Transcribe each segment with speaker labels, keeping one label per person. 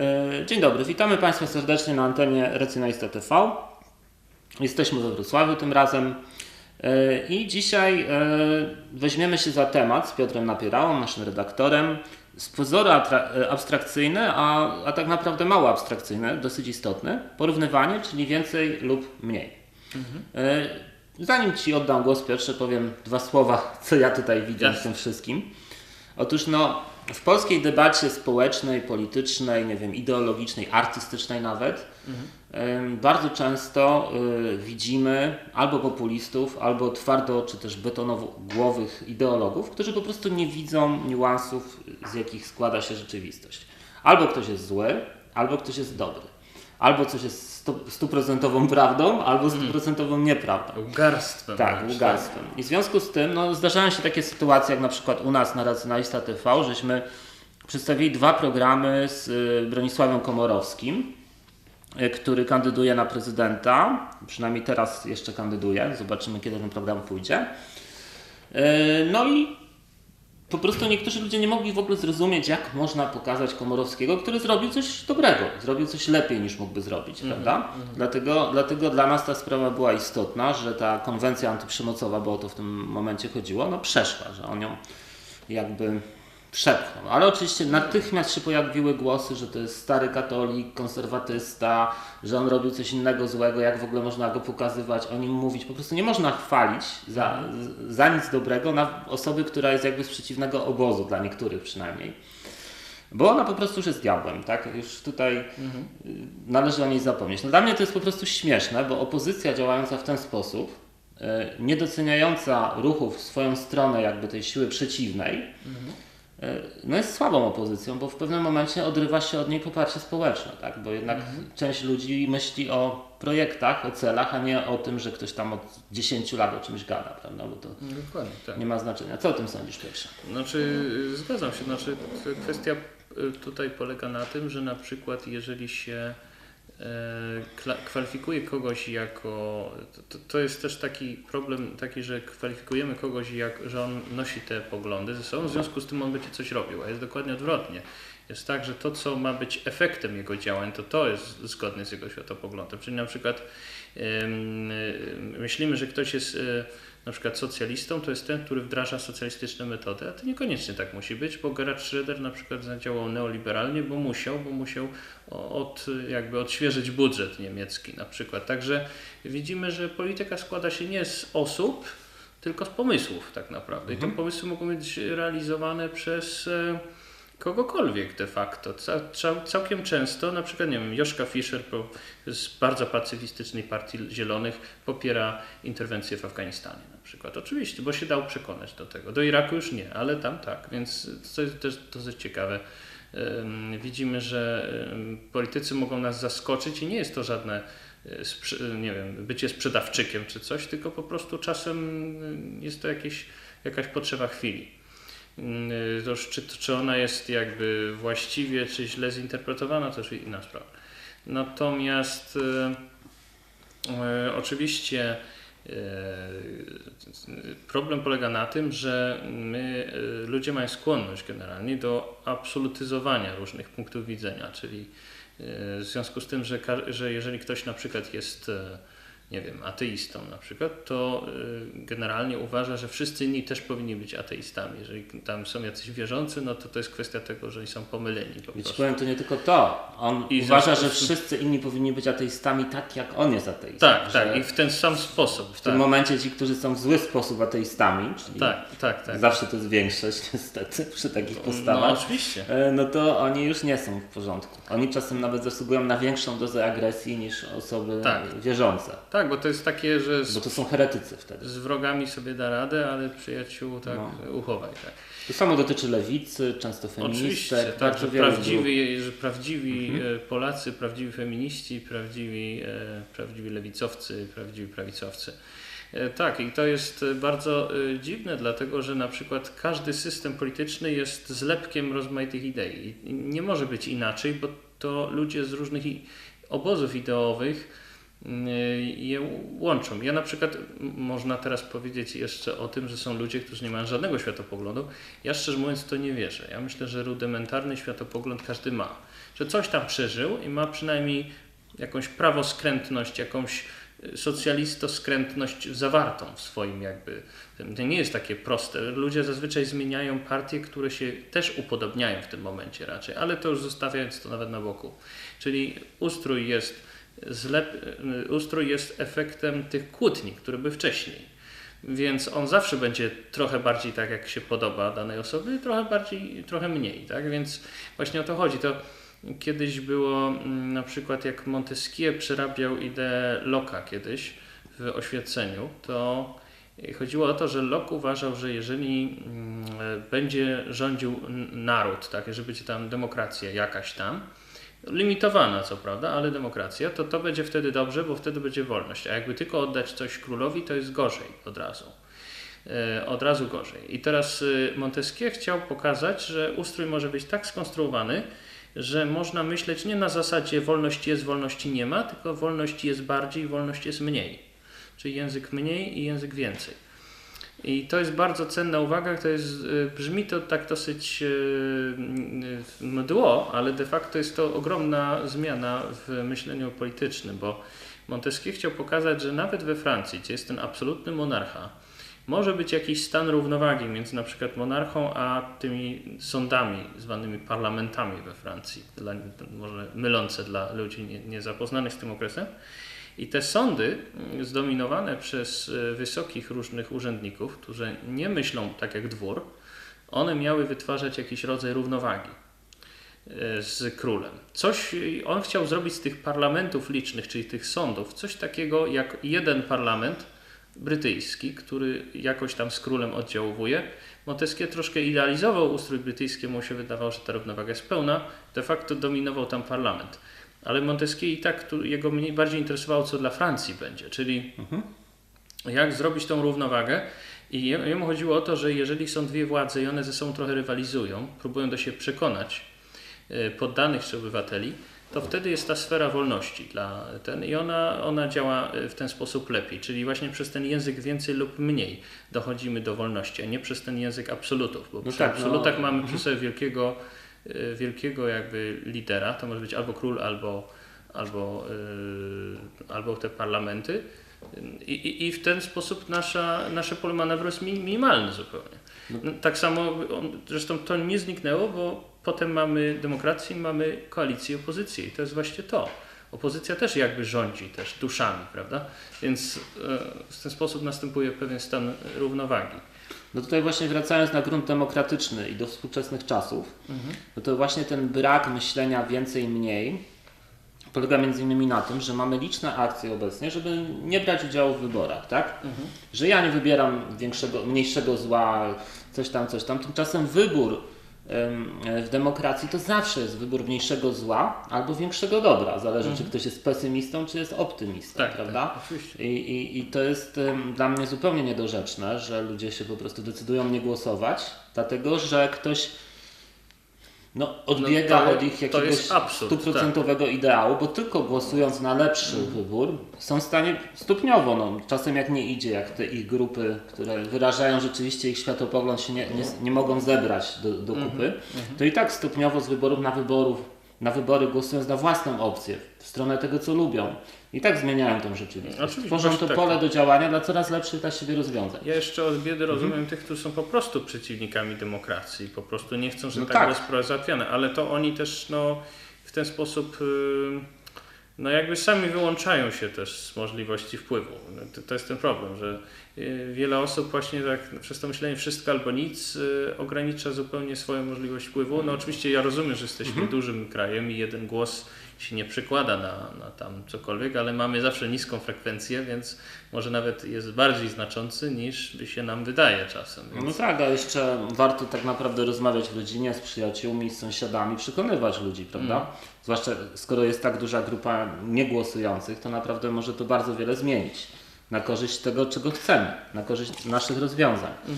Speaker 1: E, dzień dobry, witamy Państwa serdecznie na antenie Racjonalista TV. Jesteśmy we Wrocławiu tym razem e, i dzisiaj e, weźmiemy się za temat z Piotrem Napierałą, naszym redaktorem. Z pozoru abstrakcyjny, a, a tak naprawdę mało abstrakcyjny, dosyć istotny. Porównywanie, czyli więcej lub mniej. Mhm. Zanim Ci oddam głos, Piotrze, powiem dwa słowa, co ja tutaj widzę w tym wszystkim. Otóż no, w polskiej debacie społecznej, politycznej, nie wiem, ideologicznej, artystycznej nawet, mhm. bardzo często y, widzimy albo populistów, albo twardo czy też betonogłowych ideologów, którzy po prostu nie widzą niuansów, z jakich składa się rzeczywistość. Albo ktoś jest zły, albo ktoś jest dobry. Albo coś jest stuprocentową prawdą albo mm. stuprocentową nieprawdą.
Speaker 2: Ugarstwem.
Speaker 1: Tak, ugarstwem. I w związku z tym no, zdarzają się takie sytuacje, jak na przykład u nas na Racjonalista TV, żeśmy przedstawili dwa programy z y, Bronisławem Komorowskim, y, który kandyduje na prezydenta. Przynajmniej teraz jeszcze kandyduje. Zobaczymy, kiedy ten program pójdzie. Y, no i po prostu niektórzy ludzie nie mogli w ogóle zrozumieć, jak można pokazać Komorowskiego, który zrobił coś dobrego, zrobił coś lepiej niż mógłby zrobić, mm -hmm, prawda? Mm -hmm. Dlatego, dlatego dla nas ta sprawa była istotna, że ta konwencja antyprzemocowa, bo o to w tym momencie chodziło, no przeszła, że on ją jakby przepchnął. Ale oczywiście natychmiast się pojawiły głosy, że to jest stary katolik, konserwatysta, że on robił coś innego złego, jak w ogóle można go pokazywać, o nim mówić. Po prostu nie można chwalić za, za nic dobrego na osoby, która jest jakby z przeciwnego obozu, dla niektórych przynajmniej. Bo ona po prostu już jest diabłem, tak? Już tutaj mhm. należy o niej zapomnieć. No dla mnie to jest po prostu śmieszne, bo opozycja działająca w ten sposób, e, niedoceniająca ruchów w swoją stronę jakby tej siły przeciwnej, mhm no jest słabą opozycją, bo w pewnym momencie odrywa się od niej poparcie społeczne, tak? bo jednak mhm. część ludzi myśli o projektach, o celach, a nie o tym, że ktoś tam od 10 lat o czymś gada, prawda? bo to Dokładnie, tak. nie ma znaczenia. Co o tym sądzisz pierwsze?
Speaker 2: Znaczy, zgadzam się, znaczy, kwestia y, tutaj polega na tym, że na przykład jeżeli się kwalifikuje kogoś jako. To, to, jest też taki problem, taki, że kwalifikujemy kogoś, jak, że on nosi te poglądy ze sobą, w związku z tym on będzie coś robił, a jest dokładnie odwrotnie. Jest tak, że to, co ma być efektem jego działań, to to jest zgodne z jego światopoglądem. Czyli na przykład myślimy, że ktoś jest. Na przykład socjalistą, to jest ten, który wdraża socjalistyczne metody, a to niekoniecznie tak musi być, bo Gerhard Schröder na przykład zadziałał neoliberalnie, bo musiał, bo musiał od, jakby odświeżyć budżet niemiecki na przykład. Także widzimy, że polityka składa się nie z osób, tylko z pomysłów tak naprawdę. I te mhm. pomysły mogą być realizowane przez e, kogokolwiek de facto. całkiem często, na przykład, nie wiem, Joszka Fischer z bardzo pacyfistycznej partii Zielonych popiera interwencję w Afganistanie na przykład. Oczywiście, bo się dał przekonać do tego. Do Iraku już nie, ale tam tak, więc to jest też dosyć ciekawe. Widzimy, że politycy mogą nas zaskoczyć i nie jest to żadne e, nie wiem, bycie sprzedawczykiem czy coś, tylko po prostu czasem jest to jakieś, jakaś potrzeba chwili. Mm, to czy, czy ona jest jakby właściwie, czy źle zinterpretowana, to już inna sprawa. Natomiast e, e, oczywiście problem polega na tym, że my, ludzie mają skłonność generalnie do absolutyzowania różnych punktów widzenia, czyli w związku z tym, że, że jeżeli ktoś na przykład jest nie wiem, ateistą na przykład, to y, generalnie uważa, że wszyscy inni też powinni być ateistami. Jeżeli tam są jacyś wierzący, no to to jest kwestia tego, że są pomyleni po
Speaker 1: prostu. powiem, to nie tylko to. On I uważa, że wszyscy inni powinni być ateistami tak, jak on jest ateistą.
Speaker 2: Tak, tak. I w ten sam sposób.
Speaker 1: W tak. tym momencie ci, którzy są w zły sposób ateistami, czyli
Speaker 2: tak, tak, tak.
Speaker 1: zawsze to jest większość niestety przy takich postawach.
Speaker 2: No oczywiście.
Speaker 1: E, no to oni już nie są w porządku. Oni czasem nawet zasługują na większą dozę agresji niż osoby tak. wierzące.
Speaker 2: Tak, bo to jest takie, że.
Speaker 1: Z, bo to są heretycy wtedy.
Speaker 2: Z wrogami sobie da radę, ale przyjaciół tak no. uchowaj. Tak.
Speaker 1: To samo dotyczy lewicy, często feministek.
Speaker 2: tak, że prawdziwi, że prawdziwi mhm. E, Polacy, prawdziwi feminiści, prawdziwi, e, prawdziwi lewicowcy, prawdziwi prawicowcy. E, tak, i to jest bardzo dziwne, dlatego że na przykład każdy system polityczny jest zlepkiem rozmaitych idei. I nie może być inaczej, bo to ludzie z różnych obozów ideowych je łączą. Ja na przykład, można teraz powiedzieć jeszcze o tym, że są ludzie, którzy nie mają żadnego światopoglądu. Ja szczerze mówiąc to nie wierzę. Ja myślę, że rudymentarny światopogląd każdy ma. że coś tam przeżył i ma przynajmniej jakąś prawoskrętność, jakąś y, socjalistoskrętność zawartą w swoim jakby. To nie jest takie proste. Ludzie zazwyczaj zmieniają partie, które się też upodobniają w tym momencie raczej, ale to już zostawiając to nawet na boku. Czyli ustrój jest, zlep, ustrój jest efektem tych kłótni, które były wcześniej. Więc on zawsze będzie trochę bardziej tak, jak się podoba danej osobie, trochę bardziej, trochę mniej, tak? Więc właśnie o to chodzi. To kiedyś było mm, na przykład jak Montesquieu przerabiał ideę Locke'a kiedyś w oświeceniu, to chodziło o to, że Locke uważał, że jeżeli mm, będzie rządził naród, tak, jeżeli będzie tam demokracja jakaś tam, limitowana co prawda, ale demokracja, to to będzie wtedy dobrze, bo wtedy będzie wolność. A jakby tylko oddać coś królowi, to jest gorzej od razu. E, Od razu gorzej. I teraz y, Montesquieu chciał pokazać, że ustrój może być tak skonstruowany, że można myśleć nie na zasadzie wolność jest, wolności nie ma, tylko wolność jest bardziej, wolność jest mniej. Czyli język mniej i język więcej. I to jest bardzo cenna uwaga, to jest, y, brzmi to tak dosyć y, y, mdło, ale de facto jest to ogromna zmiana w myśleniu politycznym, bo Montesquieu chciał pokazać, że nawet we Francji, gdzie jest ten absolutny monarcha, może być jakiś stan równowagi między na przykład monarchą a tymi sądami, zwanymi parlamentami we Francji, dla, może mylące dla ludzi nie- niezapoznanych z tym okresem. I te sądy, mm, zdominowane przez e, wysokich różnych urzędników, którzy nie myślą tak jak dwór, one miały wytwarzać jakiś rodzaj równowagi e, z królem. Coś on chciał zrobić z tych parlamentów licznych, czyli tych sądów, coś takiego jak jeden parlament brytyjski, który jakoś tam z królem oddziałuje. Montesquieu troszkę idealizował ustrój brytyjski, mu się wydawało, że ta równowaga jest pełna. De facto dominował tam parlament. Ale Montesquieu i tak jego mniej bardziej interesowało, co dla Francji będzie, czyli jak zrobić tą równowagę. I je- jemu chodziło o to, że jeżeli są dwie władze i one ze sobą trochę rywalizują, próbują do siebie przekonać e, poddanych czy obywateli, to wtedy jest ta sfera wolności dla ten i ona, ona działa e, w ten sposób lepiej, czyli właśnie przez ten język więcej lub mniej dochodzimy do wolności, a nie przez ten język absolutów, bo
Speaker 1: No
Speaker 2: przy
Speaker 1: tak, no.
Speaker 2: absolutach mamy przy sobie wielkiego, wielkiego jakby lidera, to może być albo król, albo, albo, e, albo te parlamenty i, i, i w ten sposób nasza, nasze pole manewru jest mi- minimalne zupełnie. No, tak samo, on, zresztą to nie zniknęło, bo potem mamy demokrację i mamy koalicję i opozycję i to jest właśnie to. Opozycja też jakby rządzi też duszami, prawda? Więc e, w ten sposób następuje pewien stan równowagi.
Speaker 1: No tutaj właśnie wracając na grunt demokratyczny i do współczesnych czasów, no to właśnie ten brak myślenia więcej mniej polega między innymi na tym, że mamy liczne akcje obecnie, żeby nie brać udziału w wyborach, tak? Że ja nie wybieram większego, mniejszego zła, coś tam, coś tam. Tymczasem wybór w demokracji to zawsze jest wybór mniejszego zła albo większego dobra. Zależy, czy ktoś jest pesymistą, czy jest optymistą,
Speaker 2: Tak,
Speaker 1: prawda?
Speaker 2: tak, oczywiście.
Speaker 1: I, i, I to jest em, dla mnie zupełnie niedorzeczne, że ludzie się po prostu decydują nie głosować, dlatego że ktoś no, odbiega
Speaker 2: to-
Speaker 1: od ich jakiegoś
Speaker 2: tak.
Speaker 1: stuprocentowego ideału, bo tylko głosując na lepszy
Speaker 2: Mm.
Speaker 1: wybór są w stanie stopniowo, no, czasem jak nie idzie, jak te ich grupy, które wyrażają rzeczywiście ich światopogląd się nie, nie, nie mogą zebrać do, do
Speaker 2: Mhm,
Speaker 1: kupy, to i tak stopniowo z wyborów na wyborów na wybory głosując na własną opcję, w stronę tego, co lubią. I tak zmieniają tą rzeczywistość.
Speaker 2: Oczywiście,
Speaker 1: Tworzą to
Speaker 2: tak.
Speaker 1: pole do działania dla coraz lepszych dla siebie rozwiązań.
Speaker 2: Ja jeszcze od biedy
Speaker 1: Mhm.
Speaker 2: rozumiem tych, którzy są po prostu przeciwnikami demokracji, po prostu nie chcą, żeby
Speaker 1: No
Speaker 2: tak,
Speaker 1: tak.
Speaker 2: załatwiane, ale to oni też no, w ten sposób y, no jakby sami wyłączają się też z możliwości wpływu. No, to, to jest ten problem, że y, wiele osób właśnie tak przez to myślenie wszystko albo nic y, ogranicza zupełnie swoją możliwość wpływu. No oczywiście ja rozumiem, że jesteśmy
Speaker 1: Mhm.
Speaker 2: dużym krajem i jeden głos się nie przekłada na, na tam cokolwiek, ale mamy zawsze niską frekwencję, więc może nawet jest bardziej znaczący niż by się nam wydaje czasem.
Speaker 1: No
Speaker 2: Więc,
Speaker 1: tak, a jeszcze warto tak naprawdę rozmawiać w rodzinie, z przyjaciółmi, z sąsiadami, przekonywać ludzi, prawda?
Speaker 2: Mm.
Speaker 1: Zwłaszcza skoro jest tak duża grupa niegłosujących, to naprawdę może to bardzo wiele zmienić. Na korzyść tego, czego chcemy, na korzyść naszych rozwiązań. Em,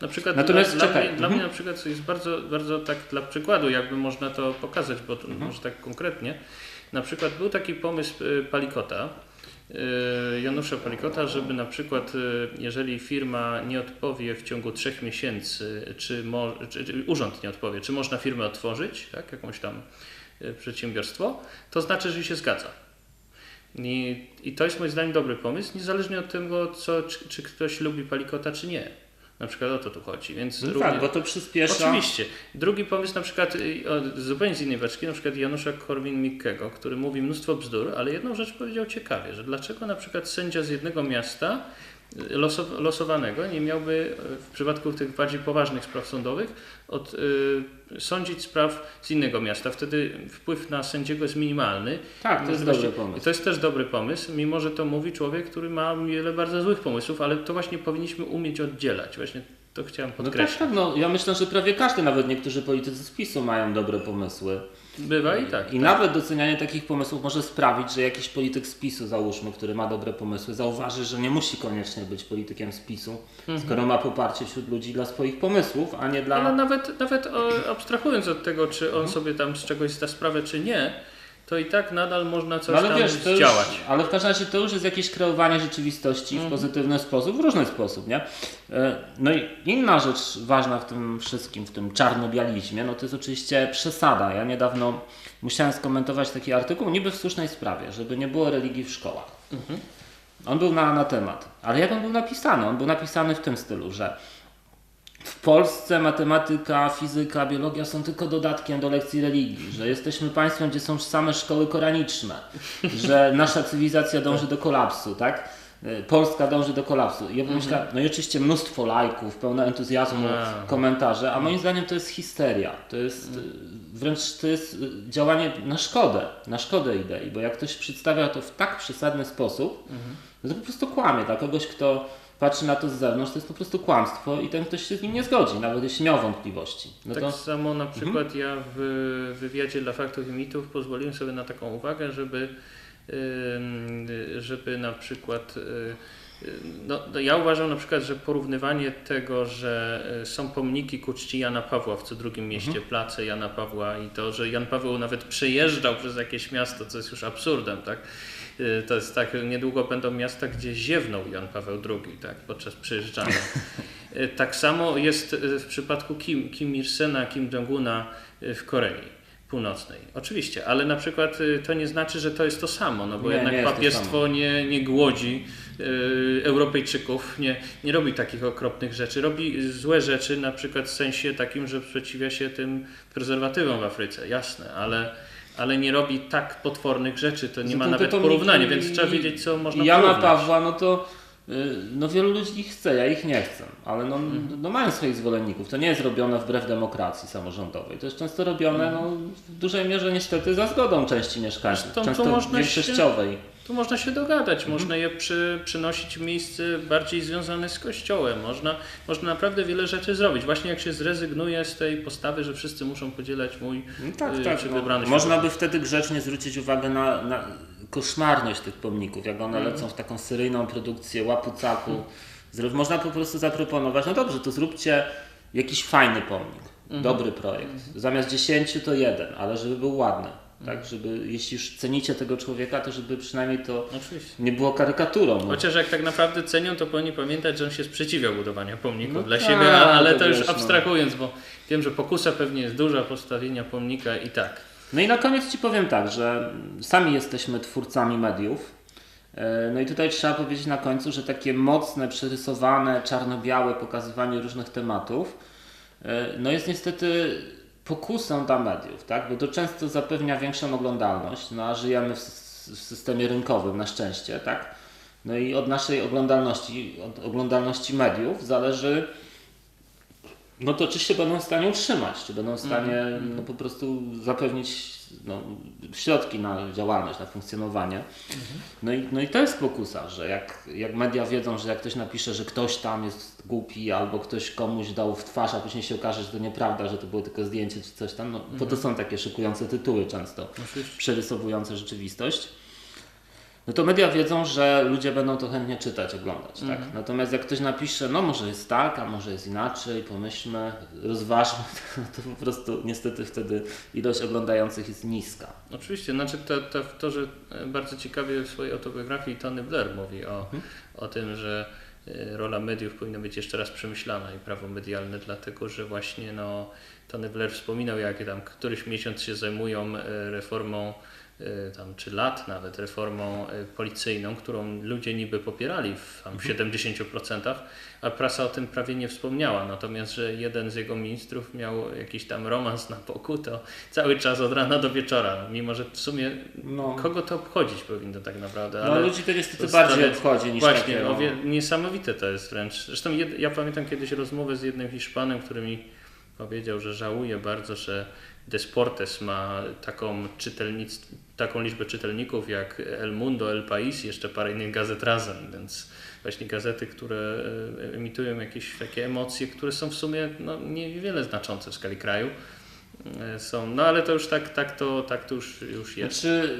Speaker 2: na przykład
Speaker 1: Natomiast
Speaker 2: dla, dla, mnie, dla
Speaker 1: mhm.
Speaker 2: mnie na przykład jest bardzo, bardzo tak dla przykładu, jakby można to pokazać, bo to może tak konkretnie. Na przykład był taki pomysł y, Palikota, y, Janusza Palikota, żeby na przykład, jeżeli firma nie odpowie w ciągu trzech miesięcy, czy, mo, czy, czy urząd nie odpowie, czy można firmę otworzyć, tak, jakąś tam przedsiębiorstwo, to znaczy, że się zgadza. I, I to jest moim zdaniem dobry pomysł, niezależnie od tego, co, czy, czy ktoś lubi palikota, czy nie. Na przykład o to tu chodzi. Więc
Speaker 1: No
Speaker 2: równie-
Speaker 1: tak, bo to przyspiesza.
Speaker 2: Oczywiście. Drugi pomysł na przykład y, zupełnie z innej beczki, na przykład Janusza Korwin-Mikkego, który mówi mnóstwo bzdur, ale jedną rzecz powiedział ciekawie, że dlaczego na przykład sędzia z jednego miasta losow- losowanego nie miałby y, w przypadku tych bardziej poważnych spraw sądowych od, y, sądzić spraw z innego miasta. Wtedy wpływ na sędziego jest minimalny.
Speaker 1: Tak, to jest dobry pomysł.
Speaker 2: to jest też dobry pomysł, mimo że to mówi człowiek, który ma wiele bardzo złych pomysłów, ale to właśnie powinniśmy umieć oddzielać. Właśnie to chciałem
Speaker 1: No tak,
Speaker 2: podkreślić.
Speaker 1: tak, no ja myślę, że prawie każdy, nawet niektórzy politycy z PiSu mają dobre pomysły.
Speaker 2: Bywa i tak.
Speaker 1: I nawet docenianie takich pomysłów może sprawić, że jakiś polityk z PiSu, załóżmy, który ma dobre pomysły, zauważy, że nie musi koniecznie być politykiem z PiSu, skoro ma poparcie wśród ludzi dla swoich pomysłów, a nie dla...
Speaker 2: Ale nawet, nawet abstrahując od tego, czy on sobie tam z czegoś zda sprawę, czy nie, to i tak nadal można coś
Speaker 1: No ale
Speaker 2: tam
Speaker 1: wiesz, to już, ale w każdym razie to już jest jakieś kreowanie rzeczywistości
Speaker 2: Mhm.
Speaker 1: w pozytywny sposób, w różny sposób, nie? E, No i inna rzecz ważna w tym wszystkim, w tym czarno-bializmie, no to jest oczywiście przesada. Ja niedawno musiałem skomentować taki artykuł, niby w słusznej sprawie, żeby nie było religii w szkołach.
Speaker 2: Mhm.
Speaker 1: On był na, na temat, ale jak on był napisany? On był napisany w tym stylu, że w Polsce matematyka, fizyka, biologia są tylko dodatkiem do lekcji religii, że jesteśmy państwem, gdzie są same szkoły koraniczne, że nasza cywilizacja dąży do kolapsu, tak? Y, Polska dąży do kolapsu. I ja bym myślał, no i oczywiście mnóstwo lajków, pełne entuzjazmu, komentarze, a moim zdaniem to jest histeria. To jest y, wręcz to jest y, działanie na szkodę, na szkodę idei, bo jak ktoś przedstawia to w tak przesadny sposób, no to po prostu kłamie. Dla kogoś, kto patrzy na to z zewnątrz, to jest po prostu kłamstwo i ten ktoś się z nim nie zgodzi, nawet jeśli miał wątpliwości. No
Speaker 2: tak
Speaker 1: to
Speaker 2: samo na
Speaker 1: Mhm.
Speaker 2: przykład ja w wywiadzie dla faktów i mitów pozwoliłem sobie na taką uwagę, żeby, żeby na przykład. y, No, no ja uważam na przykład, że porównywanie tego, że y, są pomniki ku czci Jana Pawła w co drugim mieście,
Speaker 1: Mhm.
Speaker 2: place Jana Pawła i to, że Jan Paweł nawet przejeżdżał przez jakieś miasto, co jest już absurdem, tak? Y, To jest tak, niedługo będą miasta, gdzie ziewnął Jan Paweł II, tak, podczas przejeżdżania. Y, Tak samo jest y, w przypadku Kim, Kim Il-sena, Kim Jong-una w Korei Północnej. Oczywiście, ale na przykład to nie znaczy, że to jest to samo, no bo
Speaker 1: Nie,
Speaker 2: jednak
Speaker 1: nie
Speaker 2: nie, nie głodzi Europejczyków, nie, nie robi takich okropnych rzeczy. Robi złe rzeczy, na przykład w sensie takim, że sprzeciwia się tym prezerwatywom w Afryce, jasne, ale, ale nie robi tak potwornych rzeczy, to nie
Speaker 1: Zatem
Speaker 2: ma nawet porównania, więc trzeba wiedzieć, co można
Speaker 1: Jana
Speaker 2: porównać.
Speaker 1: Pawła, no to y, no wielu ludzi ich chce, ja ich nie chcę, ale no,
Speaker 2: Mhm.
Speaker 1: no mają swoich zwolenników. To nie jest robione wbrew demokracji samorządowej. To jest często robione no, w dużej mierze niestety za zgodą części mieszkańców,
Speaker 2: Zresztą
Speaker 1: często
Speaker 2: można się-
Speaker 1: większościowej.
Speaker 2: Tu można się dogadać,
Speaker 1: Mhm.
Speaker 2: można je przy, przynosić w miejsce bardziej związane z kościołem, można, można naprawdę wiele rzeczy zrobić. Właśnie jak się zrezygnuje z tej postawy, że wszyscy muszą podzielać mój
Speaker 1: No tak,
Speaker 2: y,
Speaker 1: tak. No, można by wtedy grzecznie zwrócić uwagę na, na koszmarność tych pomników, jak one
Speaker 2: Mhm.
Speaker 1: lecą w taką seryjną produkcję łapu-capu. Zro- Można po prostu zaproponować, no dobrze, to zróbcie jakiś fajny pomnik,
Speaker 2: Mhm.
Speaker 1: dobry projekt. Zamiast 10 to jeden, ale żeby był ładny. Tak, żeby jeśli już cenicie tego człowieka, to żeby przynajmniej to
Speaker 2: Oczywiście.
Speaker 1: nie było karykaturą. No.
Speaker 2: Chociaż jak tak naprawdę cenią, to powinni pamiętać, że on się sprzeciwiał budowaniu pomników
Speaker 1: No
Speaker 2: dla
Speaker 1: tak,
Speaker 2: siebie, a- ale
Speaker 1: to
Speaker 2: to już
Speaker 1: wiesz, no.
Speaker 2: abstrahując, bo wiem, że pokusa pewnie jest duża postawienia pomnika i tak.
Speaker 1: No i na koniec Ci powiem tak, że sami jesteśmy twórcami mediów. E, No i tutaj trzeba powiedzieć na końcu, że takie mocne, przerysowane, czarno-białe pokazywanie różnych tematów e, no jest niestety pokusą dla mediów, tak? bo to często zapewnia większą oglądalność, no a żyjemy w, w systemie rynkowym na szczęście, tak? No i od naszej oglądalności, od oglądalności mediów zależy no to czy się będą w stanie utrzymać, czy będą w stanie no, po prostu zapewnić no, środki na działalność, na funkcjonowanie. No, i, no i to jest pokusa, że jak, jak media wiedzą, że jak ktoś napisze, że ktoś tam jest głupi, albo ktoś komuś dał w twarz, a później się okaże, że to nieprawda, że to było tylko zdjęcie czy coś tam, no, po to są takie szykujące tytuły często, przerysowujące rzeczywistość. No to media wiedzą, że ludzie będą to chętnie czytać, oglądać, tak? Natomiast jak ktoś napisze, no może jest tak, a może jest inaczej, pomyślmy, rozważmy, to po prostu niestety wtedy ilość oglądających jest niska.
Speaker 2: Oczywiście, znaczy to, to, to że e, bardzo ciekawie w swojej autobiografii Tony Blair mówi o,
Speaker 1: Mhm.
Speaker 2: o tym, że e, rola mediów powinna być jeszcze raz przemyślana i prawo medialne, dlatego że właśnie no, Tony Blair wspominał, jak tam któryś miesiąc się zajmują e, reformą tam, czy lat nawet reformą e, policyjną, którą ludzie niby popierali w tam 70%, a prasa o tym prawie nie wspomniała. Natomiast, że jeden z jego ministrów miał jakiś tam romans na boku, to cały czas od rana do wieczora, mimo że w sumie
Speaker 1: No,
Speaker 2: kogo to obchodzić powinno tak naprawdę.
Speaker 1: no
Speaker 2: ale
Speaker 1: ludzi to niestety
Speaker 2: to
Speaker 1: bardziej
Speaker 2: stale-
Speaker 1: obchodzi niż
Speaker 2: Właśnie,
Speaker 1: takie,
Speaker 2: no,
Speaker 1: no.
Speaker 2: niesamowite to jest wręcz. Zresztą jed, ja pamiętam kiedyś rozmowę z jednym Hiszpanem, który mi powiedział, że żałuje bardzo, że Desportes ma taką, taką liczbę czytelników jak El Mundo, El País i jeszcze parę innych gazet razem, więc właśnie gazety, które e, emitują jakieś takie emocje, które są w sumie no, niewiele znaczące w skali kraju. e, Są, no ale to już tak, tak, to, tak to już, już jest.
Speaker 1: Znaczy,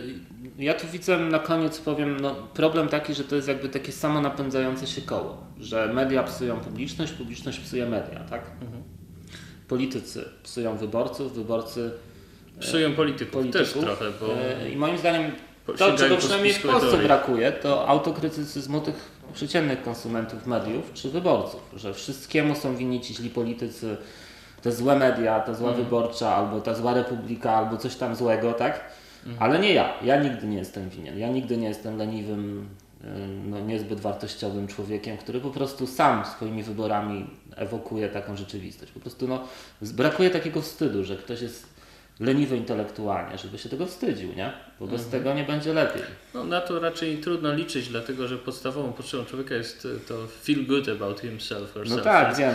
Speaker 1: ja tu widzę na koniec powiem, no, problem taki, że to jest jakby takie samo napędzające się koło, że media psują publiczność, publiczność psuje media, tak?
Speaker 2: Mhm.
Speaker 1: Politycy psują wyborców, wyborcy
Speaker 2: Psują polityków,
Speaker 1: polityków.
Speaker 2: też trochę, bo
Speaker 1: E, I moim zdaniem to, czego przynajmniej w Polsce brakuje, to autokrytycyzmu tych przeciętnych konsumentów mediów czy wyborców, że wszystkiemu są winni ci źli politycy, te złe media, ta zła
Speaker 2: Mhm.
Speaker 1: wyborcza, albo ta zła republika, albo coś tam złego, tak?
Speaker 2: Mhm.
Speaker 1: Ale nie ja. Ja nigdy nie jestem winien. Ja nigdy nie jestem leniwym, no, niezbyt wartościowym człowiekiem, który po prostu sam swoimi wyborami ewokuje taką rzeczywistość. Po prostu no, brakuje takiego wstydu, że ktoś jest leniwy intelektualnie, żeby się tego wstydził, nie? Bo
Speaker 2: Mhm.
Speaker 1: bez tego nie będzie lepiej.
Speaker 2: No, na to raczej trudno liczyć, dlatego że podstawową potrzebą człowieka jest e, to feel good about himself.
Speaker 1: No
Speaker 2: herself.
Speaker 1: tak, wiem.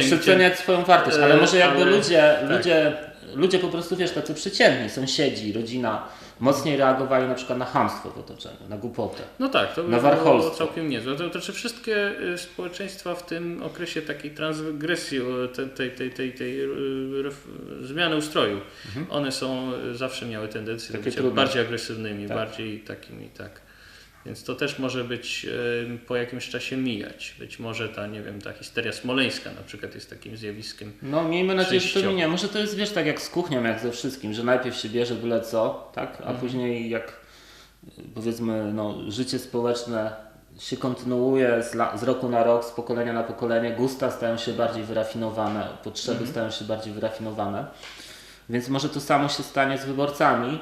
Speaker 1: Przeceniać swoją wartość, ale
Speaker 2: E,
Speaker 1: może jakby ludzie,
Speaker 2: tak.
Speaker 1: ludzie, ludzie po prostu, wiesz, tacy przeciętni, sąsiedzi, rodzina, mocniej reagowali na przykład na hamstwo w otoczeniu, na głupotę.
Speaker 2: No tak, to by
Speaker 1: Na
Speaker 2: było
Speaker 1: warcholstwo.
Speaker 2: całkiem niezłe. To znaczy wszystkie y, społeczeństwa w tym okresie takiej transgresji, tej, tej, tej, tej, tej y, zmiany ustroju, one są, y, zawsze miały tendencję do
Speaker 1: Mhm. Takie
Speaker 2: bycia
Speaker 1: trudne.
Speaker 2: bardziej agresywnymi,
Speaker 1: Tak.
Speaker 2: bardziej takimi, tak. Więc to też może być po jakimś czasie mijać. Być może ta, nie wiem, ta histeria smoleńska na przykład jest takim zjawiskiem.
Speaker 1: No miejmy nadzieję, że to minie. Może to jest, wiesz, tak jak z kuchnią, jak ze wszystkim, że najpierw się bierze byle co, tak? A
Speaker 2: Mhm.
Speaker 1: później jak powiedzmy, no, życie społeczne się kontynuuje z, la, z roku na rok, z pokolenia na pokolenie, gusta stają się bardziej wyrafinowane, potrzeby
Speaker 2: Mhm.
Speaker 1: stają się bardziej wyrafinowane. Więc może to samo się stanie z wyborcami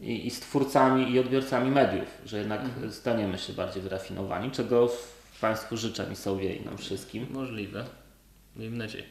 Speaker 1: i, i z twórcami i odbiorcami mediów, że jednak
Speaker 2: Mhm.
Speaker 1: staniemy się bardziej wyrafinowani, czego Państwu życzę i sobie i nam wszystkim.
Speaker 2: Możliwe. Miejmy nadzieję.